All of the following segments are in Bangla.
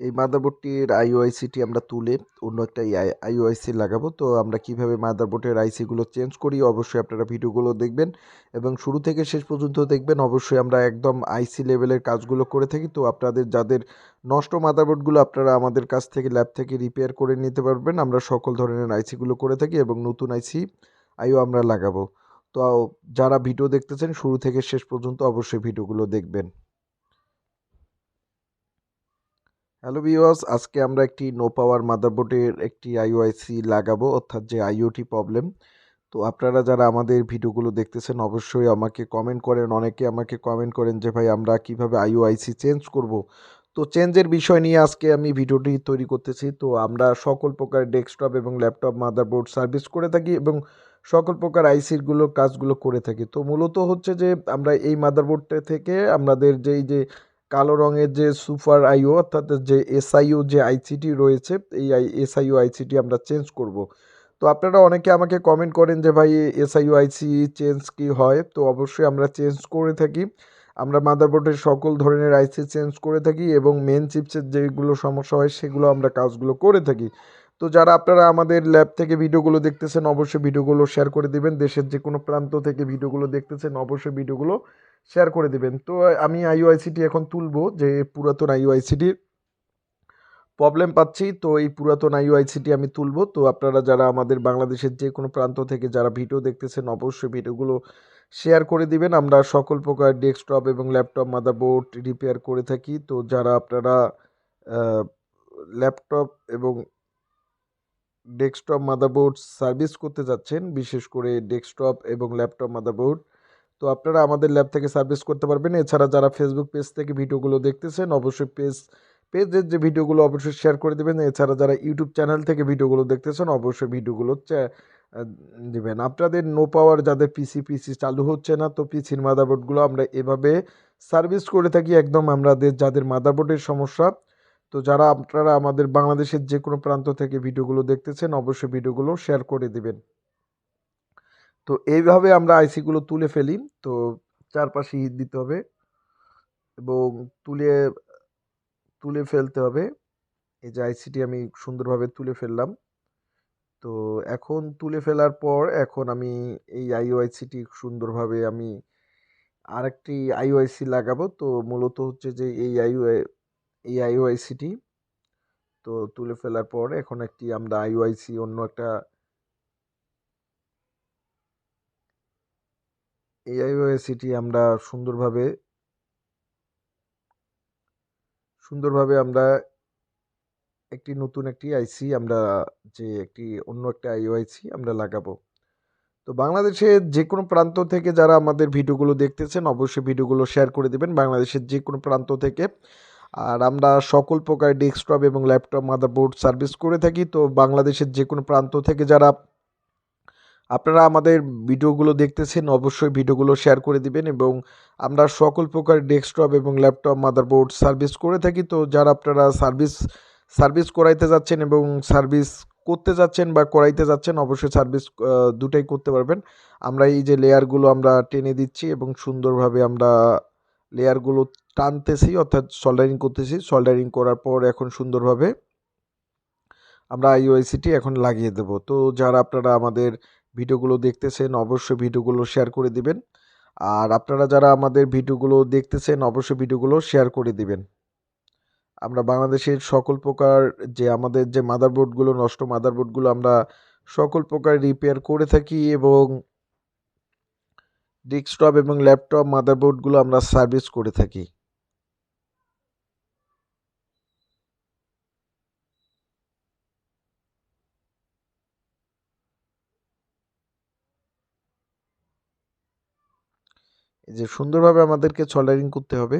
এই মাদারবোর্ডটির আইওআইসিটি আমরা তুলে অন্য একটা আইওআইসি লাগাবো। তো আমরা কীভাবে মাদারবোর্ডের আইসিগুলো চেঞ্জ করি, অবশ্যই আপনারা ভিডিওগুলো দেখবেন। এবং শুরু থেকে শেষ পর্যন্ত দেখবেন, অবশ্যই আমরা একদম আইসি লেভেলের কাজগুলো করে থাকি। তো আপনাদের যাদের নষ্ট মাদারবোর্ডগুলো, আপনারা আমাদের কাছ থেকে ল্যাব থেকে রিপেয়ার করে নিতে পারবেন। আমরা সকল ধরনের আইসিগুলো করে থাকি এবং নতুন আইসি আইও আমরা লাগাবো। তো যারা ভিডিও দেখতেছেন, শুরু থেকে শেষ পর্যন্ত অবশ্যই ভিডিওগুলো দেখবেন। হ্যালো ভিউয়ার্স, আজকে আমরা একটি নো পাওয়ার মাদারবোর্ডের একটি আইওআইসি লাগাবো, অর্থাৎ যে আইওটি প্রবলেম তো আপনারা যারা আমাদের ভিডিওগুলো দেখতেছেন, অবশ্যই আমাকে কমেন্ট করেন। অনেকে আমাকে কমেন্ট করেন যে, ভাই, আমরা কীভাবে আইওআইসি চেঞ্জ করব? তো চেঞ্জের বিষয় নিয়ে আজকে আমি ভিডিওটি তৈরি করতেছি। তো আমরা সকল প্রকার ডেস্কটপ এবং ল্যাপটপ মাদারবোর্ড সার্ভিস করে থাকি এবং সকল প্রকার আইসিগুলো কাজগুলো করে থাকি। তো মূলত হচ্ছে যে, আমরা এই মাদারবোর্ডটা থেকে আমাদের যেই যে কালো রঙের যে সুপার আইও, অর্থাৎ যে এসআইও, যে আইসিটি রয়েছে, এই আই, এসআইও, আইসিটি আমরা চেঞ্জ করব। তো আপনারা অনেকে আমাকে কমেন্ট করেন যে, ভাই, এসআইও আইসি চেঞ্জ কি হয়? তো অবশ্যই আমরা চেঞ্জ করে থাকি। আমরা মাদারবোর্ডের সকল ধরনের আইসি চেঞ্জ করে থাকি এবং মেন চিপসের যেগুলো সমস্যা হয়, সেগুলো আমরা কাজগুলো করে থাকি। তো যারা আপনারা আমাদের ল্যাব থেকে ভিডিওগুলো দেখতেছেন, অবশ্যই ভিডিওগুলো শেয়ার করে দিবেন। দেশের যে কোনো প্রান্ত থেকে ভিডিওগুলো দেখতেছেন, অবশ্যই ভিডিওগুলো শেয়ার করে দিবেন। তো আমি আইওআইসিটি এখন তুলবো, যে পুরাতন আইওআইসিটির প্রবলেম পাচ্ছি, তো এই পুরাতন আইওআইসিটি আমি তুলবো। তো আপনারা যারা আমাদের বাংলাদেশের যে কোনো প্রান্ত থেকে যারা ভিডিও দেখতেছেন, অবশ্যই ভিডিওগুলো শেয়ার করে দিবেন। আমরা সকল প্রকার ডেস্কটপ এবং ল্যাপটপ মাদারবোর্ড রিপেয়ার করে থাকি। তো যারা আপনারা ল্যাপটপ এবং ডেস্কটপ, মাদারবোর্ড সার্ভিস করতে যাচ্ছেন, বিশেষ করে ডেস্কটপ এবং ল্যাপটপ, মাদারবোর্ড। তো আপনারা আমাদের ল্যাব থেকে সার্ভিস করতে পারবেন। এছাড়া যারা ফেসবুক পেজ থেকে ভিডিওগুলো দেখতেছেন, অবশ্যই পেজ পেজের যে ভিডিওগুলো অবশ্যই শেয়ার করে দেবেন। এছাড়া যারা ইউটিউব চ্যানেল থেকে ভিডিওগুলো দেখতেছেন, অবশ্যই ভিডিওগুলো দেবেন। আপনাদের নো পাওয়ার যাদের পিসি পিসি চালু হচ্ছে না, তো পিসির মাদারবোর্ডগুলো আমরা এভাবে সার্ভিস করে থাকি। একদম আমাদের যাদের মাদারবোর্ডের সমস্যা তো যারা আপনারা আমাদের বাংলাদেশের যে কোনো প্রান্ত থেকে ভিডিওগুলো দেখতেছেন, অবশ্যই ভিডিওগুলো শেয়ার করে দিবেন। তো এইভাবে আমরা আইসিগুলো তুলে ফেলি। তো চারপাশে হিট দিতে হবে এবং তুলে তুলে ফেলতে হবে। এই যে আইসিটি আমি সুন্দরভাবে তুলে ফেললাম। তো এখন তুলে ফেলার পর এখন আমি এই আইওআইসিটি সুন্দরভাবে আমি আরেকটি আইওআইসি লাগাবো। তো মূলত হচ্ছে যে এই আইও এই আইওআইসিটি তো তুলে ফেলার পর এখন একটি আমরা আইওআইসি অন্য একটা এই আইওএসিটি আমরা সুন্দরভাবে সুন্দরভাবে আমরা একটি নতুন একটি আইসি আমরা যে একটি অন্য একটা আইওআইসি আমরা লাগাবো। তো বাংলাদেশের যে কোনো প্রান্ত থেকে যারা আমাদের ভিডিওগুলো দেখতেছেন, অবশ্যই ভিডিওগুলো শেয়ার করে দেবেন। বাংলাদেশের যে কোনো প্রান্ত থেকে আর আমরা সকল প্রকার ডেস্কটপ এবং ল্যাপটপ মাদারবোর্ড সার্ভিস করে থাকি। তো বাংলাদেশের যে কোনো প্রান্ত থেকে যারা আপনারা আমাদের ভিডিওগুলো দেখতেছেন, অবশ্যই ভিডিওগুলো শেয়ার করে দিবেন এবং আমরা সকল প্রকার ডেস্কটপ এবং ল্যাপটপ মাদারবোর্ড সার্ভিস করে থাকি। তো যারা আপনারা সার্ভিস সার্ভিস করাইতে যাচ্ছেন এবং সার্ভিস করতে যাচ্ছেন বা করাইতে যাচ্ছেন, অবশ্যই সার্ভিস দুটাই করতে পারবেন। আমরা এই যে লেয়ারগুলো আমরা টেনে দিচ্ছি এবং সুন্দরভাবে আমরা লেয়ারগুলো টানতেছি, অর্থাৎ সল্ডারিং করতেছি। সল্ডারিং করার পর এখন সুন্দরভাবে আমরা আইওআইসিটি এখন লাগিয়ে দেব। তো যারা আপনারা আমাদের ভিডিওগুলো দেখতেছেন, অবশ্যই ভিডিওগুলো শেয়ার করে দিবেন। আর আপনারা যারা আমাদের ভিডিওগুলো দেখতেছেন, অবশ্যই ভিডিওগুলো শেয়ার করে দিবেন। আমরা বাংলাদেশের সকল প্রকার যে আমাদের যে মাদারবোর্ডগুলো নষ্ট মাদারবোর্ডগুলো আমরা সকল প্রকার রিপেয়ার করে থাকি এবং ডেস্কটপ এবং ল্যাপটপ, মাদারবোর্ডগুলো আমরা সার্ভিস করে থাকি। যে সুন্দরভাবে আমাদেরকে সল্ডারিং করতে হবে।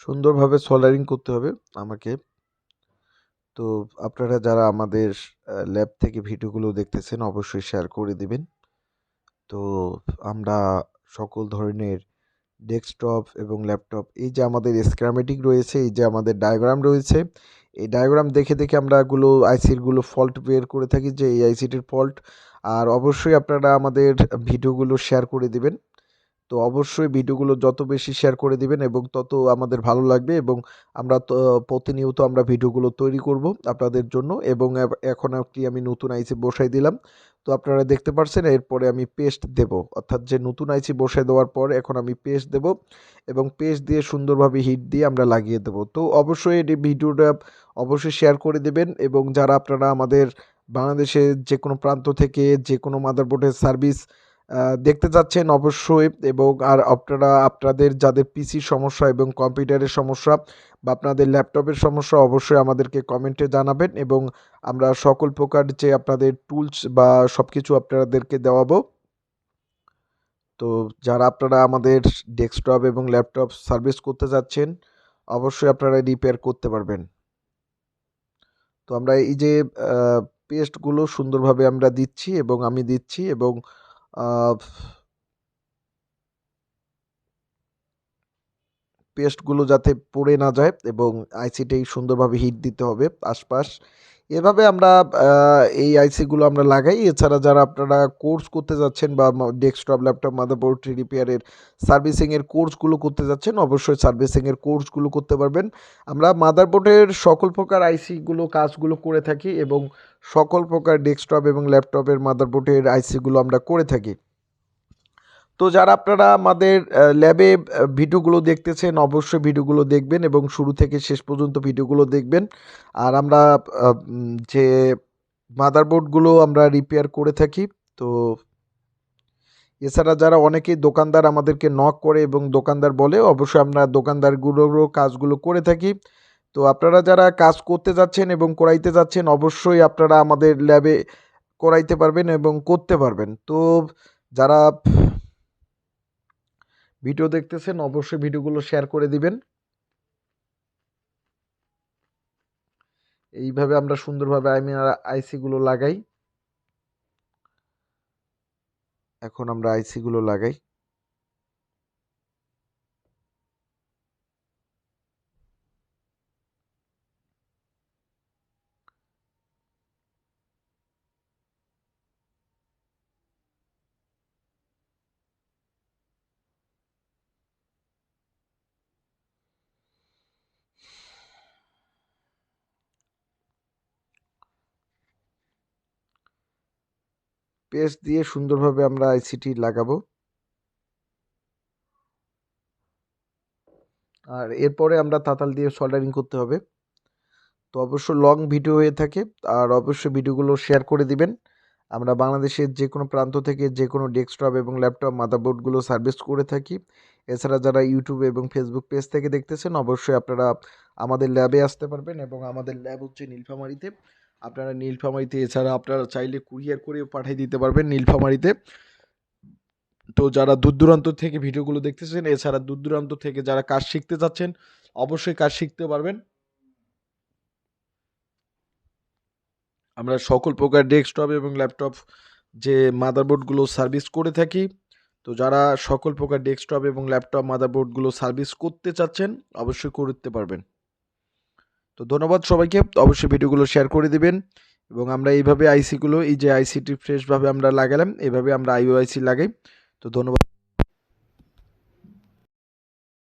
সুন্দরভাবে সল্ডারিং করতে হবে আমাকে। তো আপনারা যারা আমাদের ল্যাব থেকে ভিডিওগুলো দেখতেছেন অবশ্যই শেয়ার করে দিবেন। তো আমরা সকল ধরনের ডেস্কটপ এবং ল্যাপটপ এই যে আমাদের স্ক্রামেটিক রয়েছে, এই যে আমাদের ডায়াগ্রাম রয়েছে, এই ডায়াগ্রাম দেখে দেখে আমরা গুলো আইসিরগুলো ফল্ট বের করে থাকি যে এই আইসিটির ফল্ট আর অবশ্যই আপনারা আমাদের ভিডিওগুলো শেয়ার করে দিবেন। তো অবশ্যই ভিডিওগুলো যত বেশি শেয়ার করে দিবেন এবং তত আমাদের ভালো লাগবে এবং আমরা তো, প্রতিনিয়ত আমরা ভিডিওগুলো তৈরি করব আপনাদের জন্য এবং এখন একটি আমি নতুন আইসি বসাই দিলাম। তো আপনারা দেখতে পাচ্ছেন এরপরে আমি পেস্ট দেব। অর্থাৎ যে নতুন আইসি বসাই দেওয়ার পর এখন আমি পেস্ট দেব এবং পেস্ট দিয়ে সুন্দরভাবে হিট দিয়ে আমরা লাগিয়ে দেব। তো অবশ্যই এই ভিডিওটা অবশ্যই শেয়ার করে দেবেন এবং যারা আপনারা আমাদের বাংলাদেশের যে কোনো প্রান্ত থেকে যে কোনো মাদারবোর্ডের সার্ভিস দেখতে যাচ্ছেন অবশ্যই এবং আর আপনারা, আপনাদের যাদের পিসির সমস্যা এবং কম্পিউটারের সমস্যা বা আপনাদের ল্যাপটপের সমস্যা অবশ্যই আমাদেরকে কমেন্টে জানাবেন এবং আমরা সকল প্রকার যে আপনাদের টুলস বা সব কিছু আপনাদেরকে দেওয়াবো। তো যারা আপনারা আমাদের ডেস্কটপ এবং ল্যাপটপ সার্ভিস করতে যাচ্ছেন অবশ্যই আপনারা রিপেয়ার করতে পারবেন। তো আমরা এই যে পেস্টগুলো সুন্দরভাবে আমরা দিচ্ছি এবং আমি দিচ্ছি এবং পেস্টগুলো যাতে পড়ে না যায় এবং আইসিটাই সুন্দরভাবে হিট দিতে হবে আশপাশ এভাবে আমরা এই আইসিগুলো আমরা লাগাই। এছাড়া যারা আপনারা কোর্স করতে যাচ্ছেন বা ডেস্কটপ ল্যাপটপ মাদারবোর্ড রিপেয়ারের সার্ভিসিংয়ের কোর্সগুলো করতে যাচ্ছেন, অবশ্যই সার্ভিসিংয়ের কোর্সগুলো করতে পারবেন। আমরা মাদারবোর্ডের সকল প্রকার আইসিগুলো কাজগুলো করে থাকি এবং সকল প্রকার ডেস্কটপ এবং ল্যাপটপের মাদারবোর্ডের আইসিগুলো আমরা করে থাকি। তো যারা আপনারা আমাদের ল্যাবে ভিডিওগুলো দেখতেছেন, অবশ্যই ভিডিওগুলো দেখবেন এবং শুরু থেকে শেষ পর্যন্ত ভিডিওগুলো দেখবেন। আর আমরা যে মাদারবোর্ডগুলো আমরা রিপেয়ার করে থাকি, তো এছাড়া যারা অনেকেই দোকানদার আমাদেরকে নক করে এবং দোকানদার বলে, অবশ্যই আমরা দোকানদারগুলোরও কাজগুলো করে থাকি। তো আপনারা যারা কাজ করতে যাচ্ছেন এবং করাইতে যাচ্ছেন, অবশ্যই আপনারা আমাদের ল্যাবে করাইতে পারবেন এবং করতে পারবেন। তো যারা ভিডিও দেখতেছেন, অবশ্যই ভিডিওগুলো শেয়ার করে দিবেন। এইভাবে আমরা সুন্দরভাবে আইমিনার আইসিগুলো লাগাই। এখন আমরা আইসিগুলো লাগাই। পেস্ট দিয়ে সুন্দরভাবে আমরা আইসিটি লাগাবো। আর এরপরে আমরা তাতাল দিয়ে সল্ডারিং করতে হবে। তো অবশ্য লং ভিডিও হয়ে থাকে, আর অবশ্যই ভিডিওগুলো শেয়ার করে দিবেন। আমরা বাংলাদেশের যে কোনো প্রান্ত থেকে যে কোনো ডেস্কটপ এবং ল্যাপটপ মাদারবোর্ডগুলো সার্ভিস করে থাকি। এছাড়া যারা ইউটিউব এবং ফেসবুক পেজ থেকে দেখতেছেন, অবশ্যই আপনারা আমাদের ল্যাবে আসতে পারবেন এবং আমাদের ল্যাব হচ্ছে নীলফামারিতে। আপনারা নীলফামারিতে, এছাড়া আপনারা চাইলে কুরিয়ার করেও পাঠিয়ে দিতে পারবেন নীলফামারিতে। তো যারা দূর দূরান্ত থেকে ভিডিওগুলো দেখতেছেন, এছাড়া দূর দূরান্ত থেকে যারা কাজ শিখতে যাচ্ছেন অবশ্যই কাজ শিখতে পারবেন। আমরা সকল প্রকার ডেস্কটপ এবং ল্যাপটপ যে মাদারবোর্ডগুলো সার্ভিস করে থাকি, তো যারা সকল প্রকার ডেস্কটপ এবং ল্যাপটপ, মাদারবোর্ডগুলো সার্ভিস করতে চাচ্ছেন, অবশ্যই করতে পারবেন। তো ধন্যবাদ সবাইকে। অবশ্যই ভিডিওগুলো শেয়ার করে দিবেন এবং আমরা এইভাবে আইসিগুলো এই যে আইসিটি ফ্রেশভাবে আমরা লাগালাম, এইভাবে আমরা আইওআইসি লাগাই। তো ধন্যবাদ।